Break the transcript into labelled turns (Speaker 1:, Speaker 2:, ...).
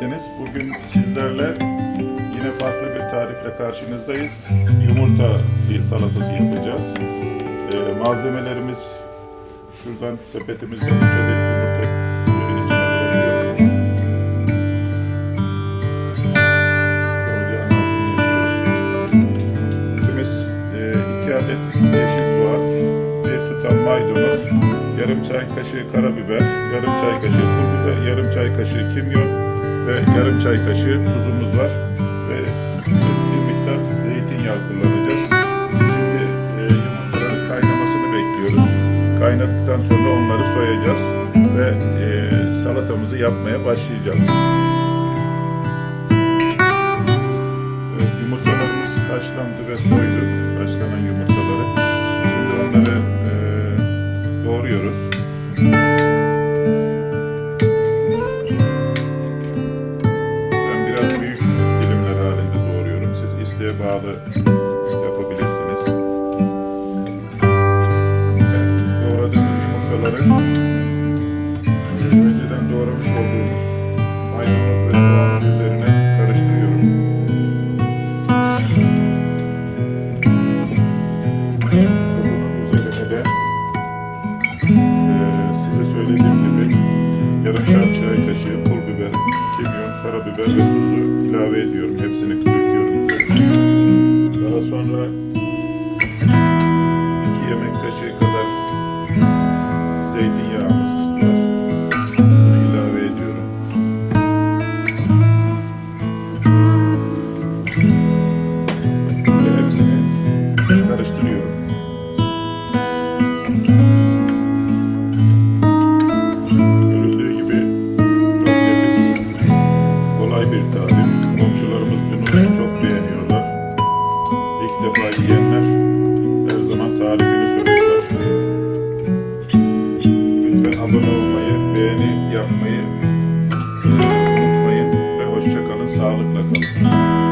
Speaker 1: geldiniz. Bugün sizlerle yine farklı bir tarifle karşınızdayız. Yumurta bir salatası yapacağız. Ee, malzemelerimiz şuradan sepetimizde 3 adet yumurta. Tümüz 2 adet yeşil soğan, bir tutam maydanoz, yarım çay kaşığı karabiber, yarım çay kaşığı pul biber, yarım çay kaşığı kimyon ve yarım çay kaşığı tuzumuz var. Ve bir miktar zeytinyağı kullanacağız. Şimdi e, yumurtaların kaynamasını bekliyoruz. Kaynadıktan sonra onları soyacağız ve e, salatamızı yapmaya başlayacağız. Evet, yumurtalarımız haşlandı ve soyduk haşlanan yumurtaları. Şimdi onları e, doğruyoruz. İsteğe bağlı yapabilirsiniz. Evet, doğradığımız yumurtaları önceden doğramış olduğumuz maydanoz ve soğanın üzerine karıştırıyorum. Bunun üzerine de size söylediğim gibi yarım çay kaşığı pul biber, kimyon, karabiber ve tuzu ilave ediyorum. Hepsini bir tarif. Komşularımız bunu çok beğeniyorlar. İlk defa yiyenler her zaman tarifini